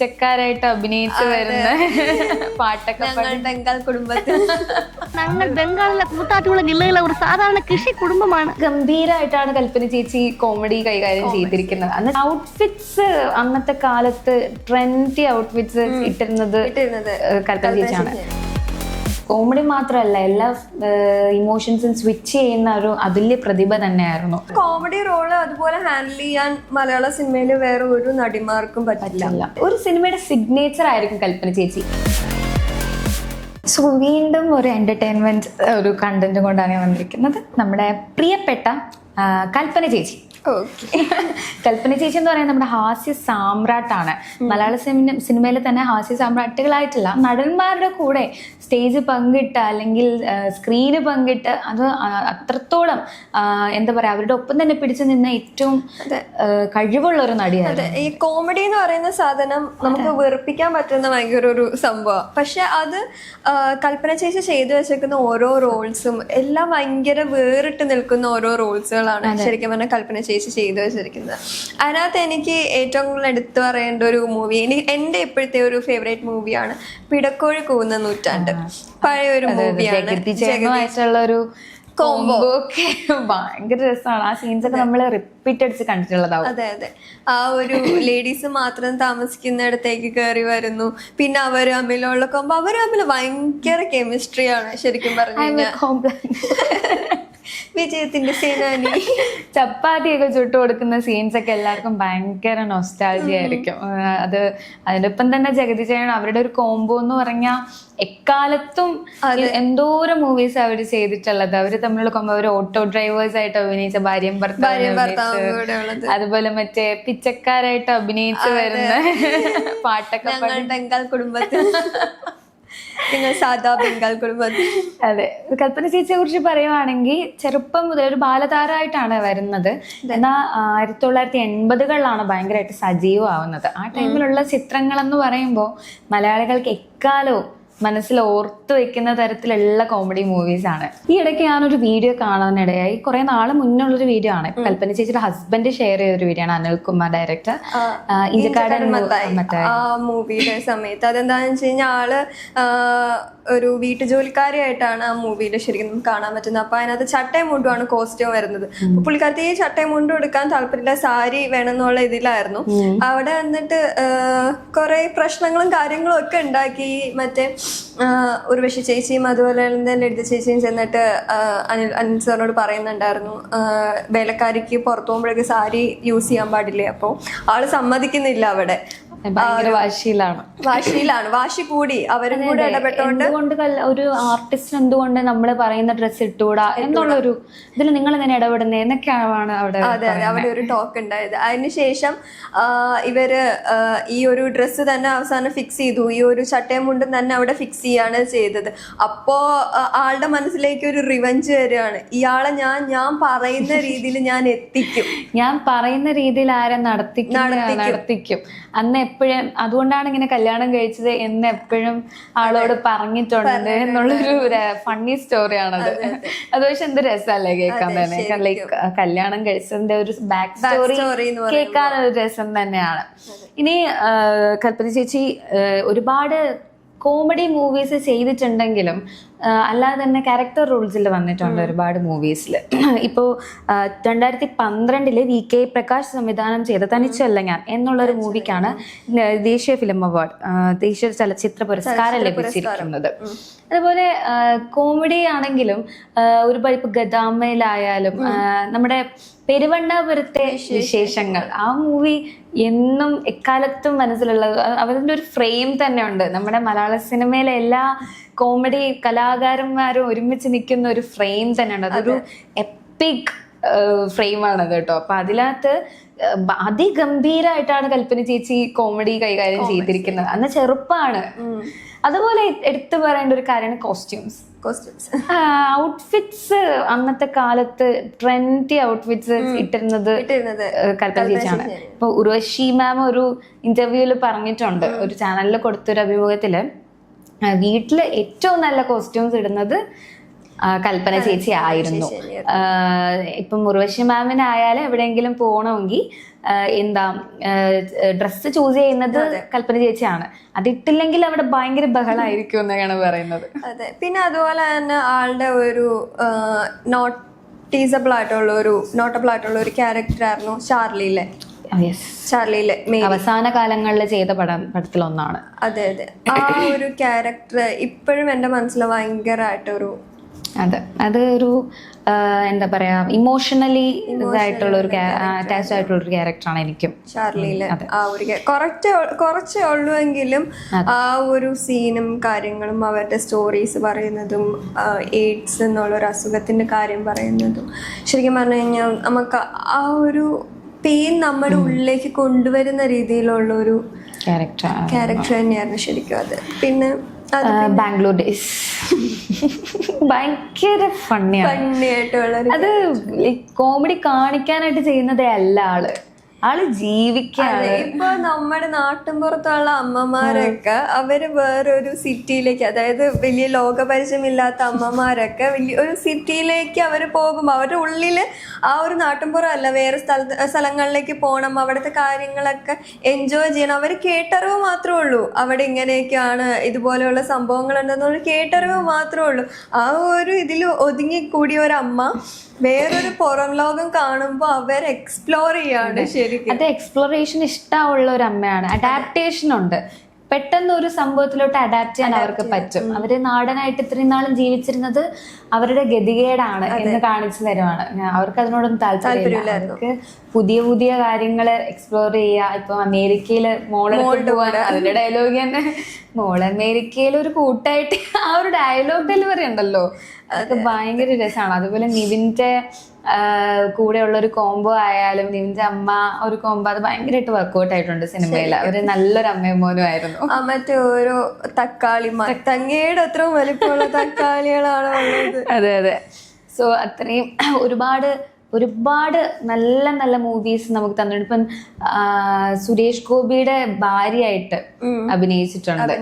ചെക്കാരായിട്ട് അഭിനയിച്ചു വരുന്ന പാട്ടൊക്കെ ബംഗാൾ കുടുംബത്തിൽ. ഞങ്ങൾ ബംഗാളിലെ കൂത്താറ്റുകുളം ജില്ലയിലെ ഒരു സാധാരണ കൃഷി കുടുംബമാണ്. ഗംഭീരമായിട്ടാണ് കൽപ്പന ചേച്ചി കോമഡി കൈകാര്യം ചെയ്തിരിക്കുന്നത്. അന്ന് ഔട്ട്ഫിറ്റ്സ് അന്നത്തെ കാലത്ത് ട്രെൻഡി ഔട്ട്ഫിറ്റ്സ് ഇട്ടിരുന്നത് ഇട്ടിരുന്നത് കൽപ്പന ചേച്ചിയാണ്. കോമഡി മാത്രമല്ല എല്ലാ ഇമോഷൻസും സ്വിച്ച് ചെയ്യുന്ന ഒരു അതുല്യ പ്രതിഭ തന്നെയായിരുന്നു. കോമഡി റോൾ അതുപോലെ ഹാൻഡിൽ ചെയ്യാൻ മലയാള സിനിമയിൽ വേറെ ഒരു നടിമാർക്കും പറ്റില്ല. ഒരു സിനിമയുടെ സിഗ്നേച്ചർ ആയിരിക്കും കൽപ്പന ചേച്ചി. സോ വീണ്ടും ഒരു എന്റർടൈൻമെന്റ് ഒരു കണ്ടന്റും കൊണ്ടാണ് ഞാൻ വന്നിരിക്കുന്നത്. നമ്മുടെ പ്രിയപ്പെട്ട കൽപ്പന ചേച്ചി. ഓക്കെ. കൽപ്പന ചേച്ചി എന്ന് പറയുന്നത് നമ്മുടെ ഹാസ്യ സാമ്രാട്ടാണ്. മലയാള സിനിമ സിനിമയിൽ തന്നെ ഹാസ്യ സാമ്രാട്ടുകളായിട്ടില്ല നടന്മാരുടെ കൂടെ സ്റ്റേജ് പങ്കിട്ട് അല്ലെങ്കിൽ സ്ക്രീന് പങ്കിട്ട് അത് അത്രത്തോളം എന്താ പറയാ അവരുടെ ഒപ്പം തന്നെ പിടിച്ചു നിന്ന ഏറ്റവും കഴിവുള്ള ഒരു നടിയാണ് അതെ. ഈ കോമഡി എന്ന് പറയുന്ന സാധനം നമുക്ക് വെറുപ്പിക്കാൻ പറ്റുന്ന ഭയങ്കര ഒരു സംഭവം. പക്ഷെ അത് കൽപ്പന ചേച്ചി ചെയ്തു വെച്ചേക്കുന്ന ഓരോ റോൾസും എല്ലാം ഭയങ്കര വേറിട്ട് നിൽക്കുന്ന ഓരോ റോൾസുകളാണ് ശരിക്കും പറഞ്ഞാൽ കൽപ്പന ചേച്ചി ചെയ്തു വെച്ചിരിക്കുന്നത്. അതിനകത്ത് എനിക്ക് ഏറ്റവും കൂടുതൽ എടുത്തു പറയേണ്ട ഒരു മൂവി എന്റെ ഇപ്പോഴത്തെ ഒരു ഫേവറേറ്റ് മൂവിയാണ് പിടക്കോഴി കൂവുന്ന നൂറ്റാണ്ട്. പഴയ ഒരു മൂവിയാണ് ഒരു കോംബോ ഒക്കെ ഭയങ്കര രസമാണ്. ആ സീൻസ് ഒക്കെ നമ്മൾ റിപ്പീറ്റ് അടിച്ച് കണ്ടിട്ടുള്ളതാവും. അതെ അതെ. ആ ഒരു ലേഡീസ് മാത്രം താമസിക്കുന്നിടത്തേക്ക് കയറി വരുന്നു. പിന്നെ അവർ തമ്മിലുള്ള കൊമ്പ് അവർ തമ്മിൽ ഭയങ്കര കെമിസ്ട്രിയാണ് ശരിക്കും പറഞ്ഞു കഴിഞ്ഞാൽ വിജയത്തിന്റെ സേനാനി. ചപ്പാത്തി ഒക്കെ ചുട്ടു കൊടുക്കുന്ന സീൻസ് ഒക്കെ എല്ലാവർക്കും ഭയങ്കര നൊസ്റ്റാൾജി ആയിരിക്കും. അത് അതിനൊപ്പം തന്നെ ജഗതി ചേട്ടൻ അവരുടെ ഒരു കോംബോ എന്ന് പറഞ്ഞാൽ എക്കാലത്തും എന്തോരം മൂവീസ് അവർ ചെയ്തിട്ടുള്ളത്. അവർ തമ്മിലുള്ള കോംബോ അവർ ഓട്ടോ ഡ്രൈവേഴ്സ് ആയിട്ട് അഭിനയിച്ച ഭാര്യയും ഭർത്താവ് അതുപോലെ മറ്റേ പിച്ചക്കാരായിട്ട് അഭിനയിച്ചു വരുന്ന പാട്ടൊക്കെ ബംഗാൾ കുടുംബത്തിൽ. നിങ്ങൾ സാധാ ബംഗാൾ കുടുംബത്തിൽ അതെ. കൽപ്പന ചേച്ചിയെ കുറിച്ച് പറയുവാണെങ്കിൽ ചെറുപ്പം മുതൽ ഒരു ബാലതാരമായിട്ടാണ് വരുന്നത്. എന്നാൽ ആയിരത്തി തൊള്ളായിരത്തി എൺപതുകളിലാണ് ഭയങ്കരമായിട്ട് സജീവമാവുന്നത്. ആ ടൈമിലുള്ള ചിത്രങ്ങൾ എന്ന് പറയുമ്പോൾ മലയാളികൾക്ക് എക്കാലവും മനസ്സിൽ ഓർത്തു വെക്കുന്ന തരത്തിലുള്ള കോമഡി മൂവീസ് ആണ്. ഈ ഇടയ്ക്ക് ഞാൻ ഒരു വീഡിയോ കാണാനിടയായി. കുറെ നാൾ മുന്നുള്ളൊരു വീഡിയോ ആണ്. കൽപ്പന ചേച്ചിയുടെ ഹസ്ബൻഡ് ഷെയർ ചെയ്ത ഒരു വീഡിയോ ആണ് അനിൽകുമാർ ഡയറക്ടർ ഇഞ്ചക്കാടൻ മൂവിയുടെ സമയത്ത്. അതെന്താണെന്ന് വെച്ച് കഴിഞ്ഞാൽ ആൾ ഒരു വീട്ടുജോലിക്കാരിയായിട്ടാണ് ആ മൂവിയിൽ ശരിക്കും നമുക്ക് കാണാൻ പറ്റുന്നത്. അപ്പൊ അതിനകത്ത് ചട്ടയും മുണ്ടുമാണ് കോസ്റ്റ്യൂം വരുന്നത്. പുള്ളിക്കാരത്തി ഈ ചട്ടയും മുണ്ടും എടുക്കാൻ താല്പര്യമില്ല സാരി വേണമെന്നുള്ള ഇതിലായിരുന്നു. അവിടെ വന്നിട്ട് കുറെ പ്രശ്നങ്ങളും കാര്യങ്ങളും ഒക്കെ ഉണ്ടാക്കി. മറ്റേ ഉർവശി ചേച്ചിയും അതുപോലെ തന്നെ ലളിത ചേച്ചിയും ചെന്നിട്ട് അനിൽ അനിൽ സാറിനോട് പറയുന്നുണ്ടായിരുന്നു. വേലക്കാരിക്ക് പുറത്തു പോകുമ്പോഴേക്ക് സാരി യൂസ് ചെയ്യാൻ പാടില്ലേ? അപ്പോൾ ആൾ സമ്മതിക്കുന്നില്ല അവിടെ. ഭയങ്കര വാശിയിലാണ്. വാശിയിലാണ്. വാശി കൂടി. അവരും കൂടെ ഇടപെട്ടോണ്ട്. ഒരു ആർട്ടിസ്റ്റ് എന്തുകൊണ്ട് നമ്മൾ പറയുന്ന ഡ്രസ്സ് ഇട്ടുകൂടാ എന്നുള്ള ഒരു ഇതിൽ നിങ്ങൾ എങ്ങനെ ഇടപെടുന്നത് എന്നൊക്കെയാണ് അവിടെ അതെ അതെ. അവിടെ ഒരു ടോക്ക് ഉണ്ടായത്. അതിനുശേഷം ഇവർ ഈ ഒരു ഡ്രസ്സ് തന്നെ അവസാനം ഫിക്സ് ചെയ്തു. ഈ ഒരു ചട്ടയും മുണ്ടും തന്നെ അവിടെ ഫിക്സ് ചെയ്യാണ് ചെയ്തത്. അപ്പോ ആളുടെ മനസ്സിലേക്ക് ഒരു റിവഞ്ച് വരികയാണ്. ഇയാളെ ഞാൻ ഞാൻ പറയുന്ന രീതിയിൽ ഞാൻ എത്തിക്കും. ഞാൻ പറയുന്ന രീതിയിൽ ആരെ നടത്തിക്കും. നടത്തിക്കും. അന്ന് എപ്പോഴും അതുകൊണ്ടാണ് ഇങ്ങനെ കല്യാണം കഴിച്ചത് എന്ന് എപ്പോഴും ആളോട് പറഞ്ഞിട്ടുണ്ട് എന്നുള്ളൊരു ഫണ്ണി സ്റ്റോറിയാണത് അത് പക്ഷെ എന്ത് രസമല്ലേ കേൾക്കാൻ തന്നെ? ലൈക്ക് കല്യാണം കഴിച്ചതിന്റെ ഒരു ബാക്ക് സ്റ്റോറി കേൾക്കാൻ ഒരു രസം തന്നെയാണ്. ഇനി കൽപ്പന ചേച്ചി ഒരുപാട് കോമഡി മൂവീസ് ചെയ്തിട്ടുണ്ടെങ്കിലും അല്ലാതെ തന്നെ ക്യാരക്ടർ റോൾസിൽ വന്നിട്ടുണ്ട് ഒരുപാട് മൂവീസിൽ ഇപ്പോൾ രണ്ടായിരത്തി പന്ത്രണ്ടിൽ വി കെ പ്രകാശ് സംവിധാനം ചെയ്ത തനിച്ചല്ല ഞാൻ എന്നുള്ളൊരു മൂവിക്കാണ് ദേശീയ ഫിലിം അവാർഡ് ദേശീയ ചലച്ചിത്ര പുരസ്കാരം ലഭിച്ചിരിക്കുന്നത്. അതുപോലെ കോമഡി ആണെങ്കിലും ഒരു ഒരുപാട് ഇപ്പൊ ഗദാമയിലായാലും നമ്മുടെ പെരുവണ്ണാപുരത്തെ വിശേഷങ്ങൾ. ആ മൂവി എന്നും എക്കാലത്തും മനസ്സിലുള്ള അവരുടെ ഒരു ഫ്രെയിം തന്നെ ഉണ്ട് നമ്മുടെ മലയാള സിനിമയിലെ എല്ലാ കോമഡി കലാകാരന്മാരും ഒരുമിച്ച് നിൽക്കുന്ന ഒരു ഫ്രെയിം തന്നെയാണ് അതൊരു എപ്പിക് ഫ്രെയിമാണത് കേട്ടോ. അപ്പൊ അതിനകത്ത് അതിഗംഭീരായിട്ടാണ് കൽപ്പന ചേച്ചി കോമഡി കൈകാര്യം ചെയ്തിരിക്കുന്നത്. അന്ന് ചെറുപ്പമാണ് അതുപോലെ എടുത്തു പറയേണ്ട ഒരു കാര്യമാണ് കോസ്റ്റ്യൂംസ് കോസ്റ്റ്യൂംസ് ഔട്ട്ഫിറ്റ്സ് അന്നത്തെ കാലത്ത് ട്രെൻഡി ഔട്ട്ഫിറ്റ്സ് ഇട്ടിരുന്നത് കൽപ്പന ചേച്ചിയാണ്. ഇപ്പൊ ഉർവശി മാം ഒരു ഇന്റർവ്യൂവിൽ പറഞ്ഞിട്ടുണ്ട് ഒരു ചാനലിൽ കൊടുത്തൊരു അഭിമുഖത്തിൽ. വീട്ടിൽ ഏറ്റവും നല്ല കോസ്റ്റ്യൂംസ് ഇടുന്നത് കൽപ്പന ചേച്ചി ആയിരുന്നു. ഇപ്പം മുറുവശി മാമിനായാലും എവിടെയെങ്കിലും പോകണമെങ്കിൽ എന്താ ഡ്രസ്സ് ചൂസ് ചെയ്യുന്നത് കൽപ്പന ചേച്ചിയാണ്. അതിട്ടില്ലെങ്കിൽ അവിടെ ഭയങ്കര ബഹളായിരിക്കും എന്നൊക്കെയാണ് പറയുന്നത്. അതെ. പിന്നെ അതുപോലെ തന്നെ ആളുടെ ഒരു നോട്ടീസബിൾ ആയിട്ടുള്ള ഒരു നോട്ടബിൾ ആയിട്ടുള്ള ഒരു ക്യാരക്ടർ ആയിരുന്നു ചാർലിയിലെ യെസ് ചാർലിയിലെ അവസാന കാലങ്ങളിൽ ചെയ്ത പടം പടത്തിലൊന്നാണ്. അതെ അതെ. ആ ഒരു ക്യാരക്ടർ ഇപ്പോഴും എന്റെ മനസ്സിൽ ഭയങ്കരമായിട്ടൊരു അതെ. അത് ഒരു എന്താ പറയാ ഇമോഷണലി ഇതായിട്ടുള്ള ഒരു അറ്റാച്ച്ഡ് ആയിട്ടുള്ള ഒരു ക്യാരക്ടറാണ് എനിക്കും ചാർലിയിലെ ആ ഒരു കുറച്ച് കുറച്ചേ ഉള്ളുവെങ്കിലും ആ ഒരു സീനും കാര്യങ്ങളും അവരുടെ സ്റ്റോറീസ് പറയുന്നതും എയ്ഡ്സ് എന്നുള്ള ഒരു അസുഖത്തിന്റെ കാര്യം പറയുന്നതും ശരിക്കും പറഞ്ഞു കഴിഞ്ഞാൽ നമുക്ക് ആ ഒരു പെയിൻ നമ്മുടെ ഉള്ളിലേക്ക് കൊണ്ടുവരുന്ന രീതിയിലുള്ള ഒരു ക്യാരക്ടർ ക്യാരക്ടർ തന്നെയായിരുന്നു ശരിക്കും അത്. പിന്നെ ബാംഗ്ലൂർ ഡേയ്സ് ഭയങ്കര ഫണ്ണിയാണ് അത് കോമഡി കാണിക്കാനായിട്ട് ചെയ്യുന്നതേ അല്ല ആൾ. ആൾ ജീവിക്കാണ്. ഇപ്പൊ നമ്മുടെ നാട്ടിൻപുറത്തുള്ള അമ്മമാരൊക്കെ അവർ വേറൊരു സിറ്റിയിലേക്ക് അതായത് വലിയ ലോകപരിചയമില്ലാത്ത അമ്മമാരൊക്കെ വലിയ ഒരു സിറ്റിയിലേക്ക് അവർ പോകുമ്പോ അവരുടെ ഉള്ളിൽ ആ ഒരു നാട്ടിൻപുറം അല്ല വേറെ സ്ഥല സ്ഥലങ്ങളിലേക്ക് പോകണം അവിടുത്തെ കാര്യങ്ങളൊക്കെ എൻജോയ് ചെയ്യണം. അവർ കേട്ടറിവ് മാത്രമേ ഉള്ളൂ. അവിടെ ഇങ്ങനെയൊക്കെയാണ് ഇതുപോലെയുള്ള സംഭവങ്ങൾ ഉണ്ടെന്നുള്ള കേട്ടറിവ് മാത്രമേ ഉള്ളൂ. ആ ഒരു ഇതിൽ ഒതുങ്ങിക്കൂടിയ ഒരു അമ്മ വേറൊരു പുറം ലോകം കാണുമ്പോൾ അവർ എക്സ്പ്ലോർ ചെയ്യാണ് ശരിക്കും. അത് എക്സ്പ്ലോറേഷൻ ഇഷ്ടമുള്ള ഒരു അമ്മയാണ്. അഡാപ്റ്റേഷൻ ഉണ്ട്. പെട്ടെന്ന് ഒരു സംഭവത്തിലോട്ട് അഡാപ്റ്റ് ചെയ്യാൻ അവർക്ക് പറ്റും. അവർ നാടനായിട്ട് ഇത്രയും നാളും ജീവിച്ചിരുന്നത് അവരുടെ ഗതികേടാണ് എന്ന് കാണിച്ചു തരുവാണ്. അവർക്ക് അതിനോടൊന്നും താല്പര്യമില്ല. അവർക്ക് പുതിയ പുതിയ കാര്യങ്ങൾ എക്സ്പ്ലോർ ചെയ്യുക. ഇപ്പൊ അമേരിക്കയിൽ മോളോട്ട് പോവാൻ അതിന്റെ ഡയലോഗ് തന്നെ. മോൾ അമേരിക്കയിൽ ഒരു കൂട്ടായിട്ട് ആ ഒരു ഡയലോഗ് ഡെലിവറി ഉണ്ടല്ലോ. അതൊക്കെ ഭയങ്കര രസമാണ് അതുപോലെ നിവിന്റെ കൂടെയുള്ള ഒരു കോംബോ ആയാലും നിവിന്റെ അമ്മ ഒരു കോംബോ അത് ഭയങ്കരമായിട്ട് വർക്ക്ഔട്ട് ആയിട്ടുണ്ട് സിനിമയിൽ. അവർ നല്ലൊരു അമ്മയും മോനും ആയിരുന്നു. മറ്റേ ഓരോ തക്കാളി തങ്ങയുടെ അത്ര വലിപ്പമുള്ള തക്കാളികളാണ് അതെ അതെ. സോ അത്രയും ഒരുപാട് ഒരുപാട് നല്ല നല്ല മൂവീസ് നമുക്ക് തന്നിട്ടുണ്ട്. ഇപ്പം സുരേഷ് ഗോപിയുടെ ഭാര്യയായിട്ട് അഭിനയിച്ചിട്ടുണ്ട്.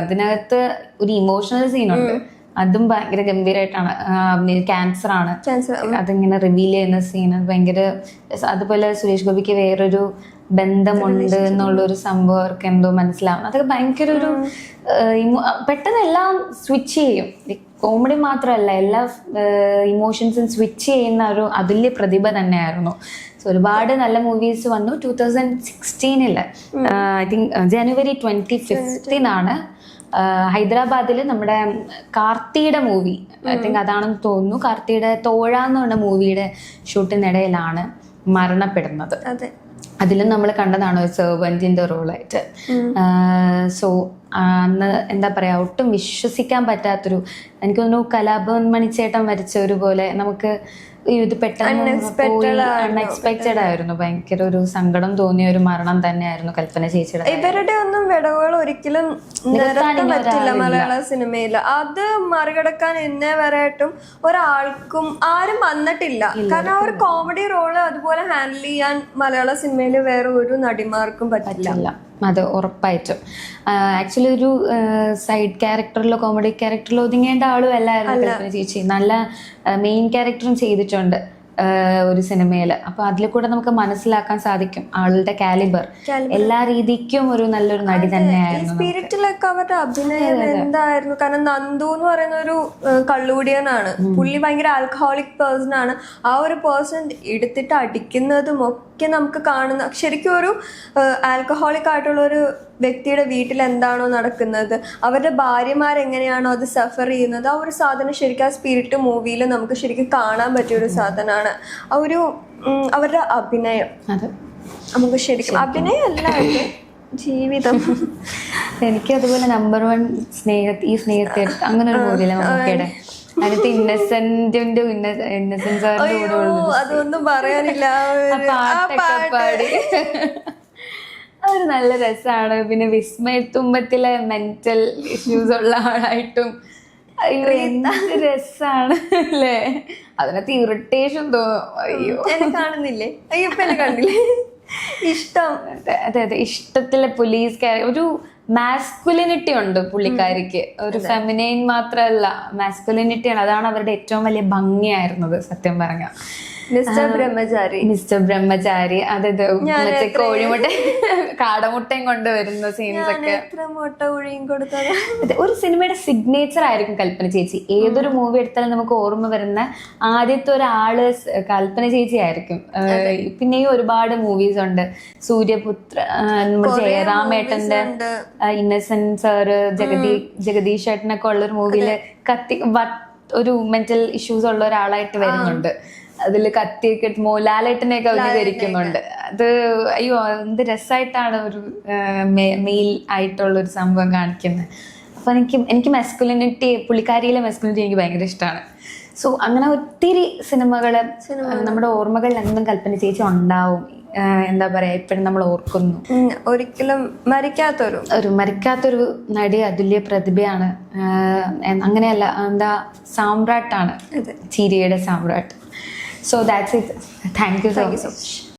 അതിനകത്ത് ഒരു ഇമോഷണൽ സീനുണ്ട് അതും ഭയങ്കര ഗംഭീരമായിട്ടാണ് ക്യാൻസർ ആണ്. അതിങ്ങനെ റിവീൽ ചെയ്യുന്ന സീൻ ഭയങ്കര അതുപോലെ സുരേഷ് ഗോപിക്ക് വേറൊരു ബന്ധമുണ്ട് എന്നുള്ളൊരു സംഭവം അവർക്ക് എന്തോ മനസ്സിലാവും അതൊക്കെ ഭയങ്കര ഒരു പെട്ടെന്ന് എല്ലാം സ്വിച്ച് ചെയ്യും. കോമഡി മാത്രമല്ല എല്ലാ ഇമോഷൻസും സ്വിച്ച് ചെയ്യുന്ന ഒരു അതുല്യ പ്രതിഭ തന്നെയായിരുന്നു. സോ ഒരുപാട് നല്ല മൂവീസ് വന്നു. ടൂ തൗസൻഡ് സിക്സ്റ്റീനിൽ ഐ തിങ്ക് ജനുവരി ട്വന്റി ഫിഫ്റ്റീനാണ് ഹൈദരാബാദിൽ നമ്മുടെ കാർത്തിയുടെ മൂവി ഐ തിങ്ക് അതാണെന്ന് തോന്നുന്നു. കാർത്തിയുടെ തോഴ എന്ന് പറഞ്ഞ മൂവിയുടെ ഷൂട്ടിനിടയിലാണ് മരണപ്പെടുന്നത്. അതെ. അതിലും നമ്മൾ കണ്ടതാണ് ഒരു സെർവന്റിന്റെ റോളായിട്ട് സോ അന്ന് എന്താ പറയുക ഒട്ടും വിശ്വസിക്കാൻ പറ്റാത്തൊരു എനിക്ക് തോന്നുന്നു കലാഭവൻ മണിച്ചേട്ടൻ വരച്ച ഒരു പോലെ നമുക്ക് ഇത് പെട്ടെന്ന് അൺഎക്സ്പെക്റ്റഡ് ആയിരുന്നു. ഭയങ്കര ഒരു സങ്കടം തോന്നിയ ഒരു മരണം തന്നെയായിരുന്നു കൽപ്പന ചേച്ചിയുടെ ഇവരുടെ ഒന്നും വിടവുകൾ ഒരിക്കലും നിരത്താൻ പറ്റില്ല മലയാള സിനിമയിൽ അത് മറികടക്കാൻ എന്നെ വരെയായിട്ടും ഒരാൾക്കും ആരും വന്നിട്ടില്ല. കാരണം ആ ഒരു കോമഡി റോൾ അതുപോലെ ഹാൻഡിൽ ചെയ്യാൻ മലയാള സിനിമയിൽ വേറെ ഒരു നടിമാർക്കും പറ്റില്ല. അത് ഉറപ്പായിട്ടും. ആക്ച്വലി ഒരു സൈഡ് ക്യാരക്ടറിലോ കോമഡി ക്യാരക്ടറിലോ ഒതുങ്ങേണ്ട ആളും അല്ലായിരുന്നു കൽപ്പന ചേച്ചി. നല്ല മെയിൻ ക്യാരക്ടറും ചെയ്തിട്ടുണ്ട്. ഒരു സിനിമയിൽ അപ്പൊ അതിൽ കൂടെ നമുക്ക് മനസ്സിലാക്കാൻ സാധിക്കും ആളുടെ കാലിബർ. എല്ലാ രീതിക്കും ഒരു നല്ലൊരു നടി തന്നെയായിരുന്നു സ്പിരിറ്റിലൊക്കെ അവരുടെ അഭിനയം എന്തായിരുന്നു? കാരണം നന്ദു എന്ന് പറയുന്ന ഒരു കള്ളുകുടിയനാണ്. പുള്ളി ഭയങ്കര ആൽക്കഹോളിക് പേഴ്സൺ ആണ്. ആ ഒരു പേഴ്സൺ എടുത്തിട്ട് അടിക്കുന്നതും ഒക്കെ നമുക്ക് കാണുന്ന ശരിക്കും ഒരു ആൽക്കഹോളിക് ആയിട്ടുള്ള ഒരു വ്യക്തിയുടെ വീട്ടിൽ എന്താണോ നടക്കുന്നത് അവരുടെ ഭാര്യമാർ എങ്ങനെയാണോ അത് സഫർ ചെയ്യുന്നത് ആ ഒരു സാധനം ശരിക്കും ആ സ്പിരിറ്റ് മൂവിയിൽ നമുക്ക് ശരിക്കും കാണാൻ പറ്റിയ ഒരു സാധനമാണ്. ആ ഒരു അവരുടെ അഭിനയം. നമുക്ക് ശരിക്കും അഭിനയം അല്ല ജീവിതം. എനിക്ക് അതുപോലെ നമ്പർ വൺ സ്നേഹ ഈ സ്നേഹത്തെ അങ്ങനെ ഒരു മൂവിയിലെ മമ്മൂക്കയുടെ. അതിനകത്ത് ഇന്നസെന്റിന്റെ ഇന്നസെന്റ് അതൊന്നും പറയാനില്ല. പാടി. അതൊരു നല്ല രസമാണ് പിന്നെ വിസ്മയത്തുമ്പത്തിലെ മെന്റൽ ഇഷ്യൂസ് ഉള്ള ആളായിട്ടും രസാണ് അല്ലേ? അതിനകത്ത് ഇറിറ്റേഷൻ തോന്നും അയ്യോ. എന്നെ കാണുന്നില്ലേ? അയ്യോ എന്നെ കണ്ടില്ലേ? ഇഷ്ടം. അതെ അതെ ഇഷ്ടത്തിലെ പോലീസ് ഒരു മാസ്കുലിനിറ്റി ഉണ്ട് പുള്ളിക്കാരിക്ക്. ഒരു ഫെമിനൈൻ മാത്രമല്ല മാസ്കുലിനിറ്റി ആണ്. അതാണ് അവരുടെ ഏറ്റവും വലിയ ഭംഗിയായിരുന്നത് സത്യം പറഞ്ഞ. മിസ്റ്റർ ബ്രഹ്മചാരി. മിസ്റ്റർ ബ്രഹ്മചാരി. അതത് മറ്റേ കോഴിമുട്ട കാടമുട്ടയും കൊണ്ടുവരുന്ന സീൻസ് ഒക്കെ. മുട്ട ഒഴിയും കൊടുത്തത് ഒരു സിനിമയുടെ സിഗ്നേച്ചർ ആയിരിക്കും കൽപ്പന ചേച്ചി. ഏതൊരു മൂവി എടുത്താലും നമുക്ക് ഓർമ്മ വരുന്ന ആദ്യത്തെ ഒരാൾ കൽപ്പന ചേച്ചി ആയിരിക്കും. പിന്നെയും ഒരുപാട് മൂവീസ് ഉണ്ട്. സൂര്യപുത്ര ജയരാമേട്ടന്റെ നമ്മുടെ ജയറാമേട്ടന്റെ ഇന്നസെന്റ് സാറ് ജഗദീ ജഗദീഷ് ഏട്ടനൊക്കെ ഉള്ള ഒരു മൂവിയിൽ കത്തി വട്ട് ഒരു മെന്റൽ ഇഷ്യൂസ് ഉള്ള ഒരാളായിട്ട് വരുന്നുണ്ട്. അതിൽ കത്തിയൊക്കെ ഇട്ട് മോലാലേട്ടനെയൊക്കെ അഭിനയിക്കുന്നുണ്ട് അത് അയ്യോ എന്ത് രസമായിട്ടാണ് ഒരു മെയിൽ ആയിട്ടുള്ള ഒരു സംഭവം കാണിക്കുന്നത് അപ്പൊ എനിക്ക് എനിക്ക് മെസ്കുലിനിറ്റി പുള്ളിക്കാരിയിലെ മെസ്കുലിനിറ്റി എനിക്ക് ഭയങ്കര ഇഷ്ടമാണ് സോ അങ്ങനെ ഒത്തിരി സിനിമകൾ നമ്മുടെ ഓർമ്മകളിൽ എന്തും കൽപ്പന ചേച്ചി ഉണ്ടാവും. എന്താ പറയാ ഇപ്പോഴും നമ്മൾ ഓർക്കുന്നു. ഒരിക്കലും മരിക്കാത്തൊരു ഒരു മരിക്കാത്തൊരു നടി അതുല്യ പ്രതിഭയാണ്. അങ്ങനെയല്ല എന്താ സാമ്രാട്ടാണ്. ചീരിയുടെ സാമ്രാട്ട്. So that's it. Thank you so Thank. You so much.